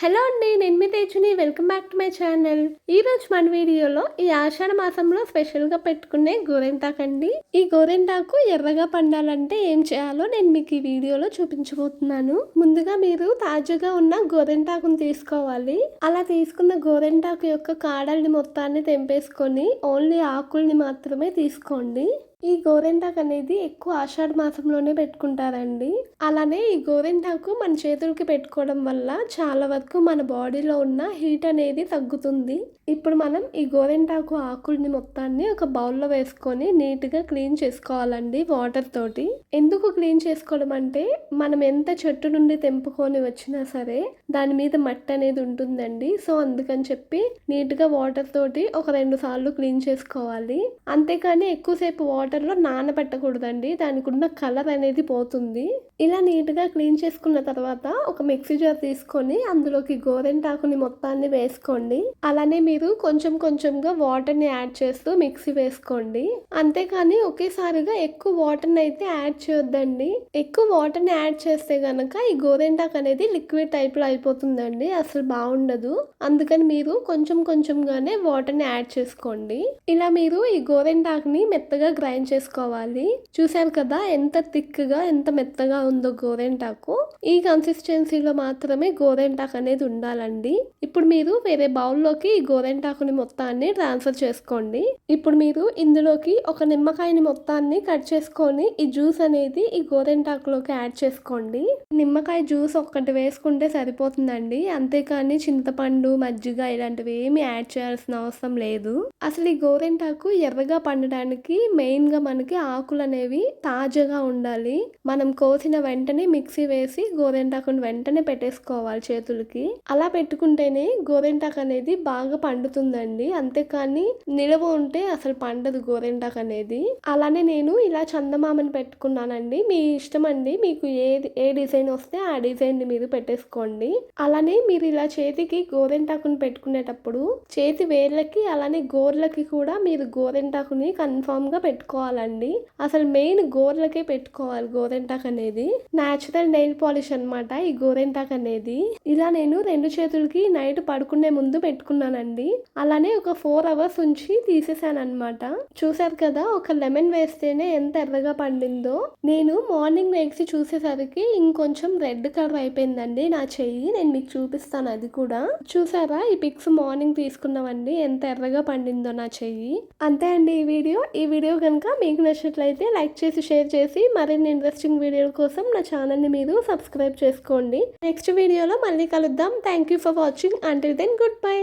Hello అండి నేను మీ తేజుని. Welcome back to my channel. ఈ రోజు మన వీడియోలో ఈ ఆషాఢ మాసంలో స్పెషల్గా పెట్టుకునే గోరెంటాకు అండి ఈ గోరెంటాకు ఎర్రగా పండాలంటే ఏం చేయాలో నేను మీకు ఈ వీడియోలో చూపించబోతున్నాను. ముందుగా మీరు తాజాగా ఉన్న గోరెంటాకును తీసుకోవాలి. అలా తీసుకున్న గోరెంటాకు యొక్క కాడల్ని మొత్తాన్ని తెంపేసుకొని ఓన్లీ ఆకుల్ని మాత్రమే తీసుకోండి. ఈ గోరెంటాకు అనేది ఎక్కువ ఆషాఢ మాసంలోనే పెట్టుకుంటారండి. అలానే ఈ గోరెంటాకు మన చేతులకి పెట్టుకోవడం వల్ల చాలా వరకు మన బాడీలో ఉన్న హీట్ అనేది తగ్గుతుంది. ఇప్పుడు మనం ఈ గోరెంటాకు ఆకుల్ని మొత్తాన్ని ఒక బౌల్లో వేసుకొని నీట్గా క్లీన్ చేసుకోవాలండి వాటర్ తోటి. ఎందుకు క్లీన్ చేసుకోవడం అంటే మనం ఎంత చెట్టు నుండి తెంపుకొని వచ్చినా సరే దాని మీద మట్టి అనేది ఉంటుందండి. సో అందుకని చెప్పి నీట్గా వాటర్ తోటి ఒక రెండు సార్లు క్లీన్ చేసుకోవాలి. అంతేకాని ఎక్కువసేపు వాటర్ వాటర్లో నానబెట్టకూడదండి. దానికి ఉన్న కలర్ అనేది పోతుంది. ఇలా నీట్గా క్లీన్ చేసుకున్న తర్వాత ఒక మిక్సీ జార్ తీసుకొని అందులోకి గోరెంటాకుని మొత్తాన్ని వేసుకోండి. అలానే మీరు కొంచెం కొంచెంగా వాటర్ని యాడ్ చేస్తూ మిక్సీ వేసుకోండి. అంతేకాని ఒకేసారిగా ఎక్కువ వాటర్ని అయితే యాడ్ చేయొద్దండి. ఎక్కువ వాటర్ని యాడ్ చేస్తే గనక ఈ గోరెంటాకు అనేది లిక్విడ్ టైప్లో అయిపోతుందండి. అసలు బాగుండదు. అందుకని మీరు కొంచెం కొంచెంగానే వాటర్ని యాడ్ చేసుకోండి. ఇలా మీరు ఈ గోరెంటాకుని మెత్తగా గ్రైండ్ చేసుకోవాలి. చూసారు కదా ఎంత థిక్గా ఎంత మెత్తగా ఉందో గోరెంటాకు. ఈ కన్సిస్టెన్సీలో మాత్రమే గోరెంటాకు అనేది ఉండాలండి. ఇప్పుడు మీరు వేరే బౌల్లోకి ఈ గోరెంటాకుని మొత్తాన్ని ట్రాన్స్ఫర్ చేసుకోండి. ఇప్పుడు మీరు ఇందులోకి ఒక నిమ్మకాయని మొత్తాన్ని కట్ చేసుకొని ఈ జ్యూస్ అనేది ఈ గోరెంటాకులోకి యాడ్ చేసుకోండి. నిమ్మకాయ జ్యూస్ ఒక్కటి వేసుకుంటే సరిపోతుందండి. అంతేకాని చింతపండు మజ్జిగ ఇలాంటివి ఏమి యాడ్ చేయాల్సిన అవసరం లేదు. అసలు ఈ గోరెంటాకు ఎర్రగా పండడానికి మెయిన్ మెయిన్గా మనకి ఆకులు అనేవి తాజాగా ఉండాలి. మనం కోసిన వెంటనే మిక్సీ వేసి గోరెంటాకుని వెంటనే పెట్టేసుకోవాలి చేతులకి. అలా పెట్టుకుంటేనే గోరెంటాకు అనేది బాగా పండుతుందండి. అంతేకాని నిలవ ఉంటే అసలు పండదు గోరెంటాకు అనేది. అలానే నేను ఇలా చందమామని పెట్టుకున్నానండి. మీ ఇష్టం అండి. మీకు ఏ ఏ డిజైన్ వస్తే ఆ డిజైన్ని మీరు పెట్టేసుకోండి. అలానే మీరు ఇలా చేతికి గోరెంటాకుని పెట్టుకునేటప్పుడు చేతి వేర్లకి అలానే గోర్లకి కూడా మీరు గోరెంటాకుని కన్ఫామ్గా పెట్టుకోవాలండి. అసలు మెయిన్ గోర్లకే పెట్టుకోవాలి గోరెంటాక్ అనేది. న్యాచురల్ నెయిల్ పాలిష్ అనమాట ఈ గోరెంటాక్ అనేది. ఇలా నేను రెండు చేతులకి నైట్ పడుకునే ముందు పెట్టుకున్నానండి. అలానే ఒక ఫోర్ అవర్స్ ఉంచి తీసేసాను అనమాట చూసారు కదా ఒక లెమన్ వేస్తేనే ఎంత ఎర్రగా పండిందో. నేను మార్నింగ్ వేసి చూసేసరికి ఇంకొంచెం రెడ్ కలర్ అయిపోయిందండి నా చెయ్యి. నేను మీకు చూపిస్తాను అది కూడా. చూసారా ఈ పిక్స్ మార్నింగ్ తీసుకున్నామండి. ఎంత ఎర్రగా పండిందో నా చెయ్యి. అంతే అండి ఈ వీడియో. ఈ వీడియో కనుక మీకు నచ్చినట్లయితే లైక్ చేసి షేర్ చేసి మరిన్ని ఇంట్రెస్టింగ్ వీడియోల కోసం నా ఛానల్ని మీరు సబ్స్క్రైబ్ చేసుకోండి. నెక్స్ట్ వీడియోలో మళ్ళీ కలుద్దాం. Thank you for watching until then good bye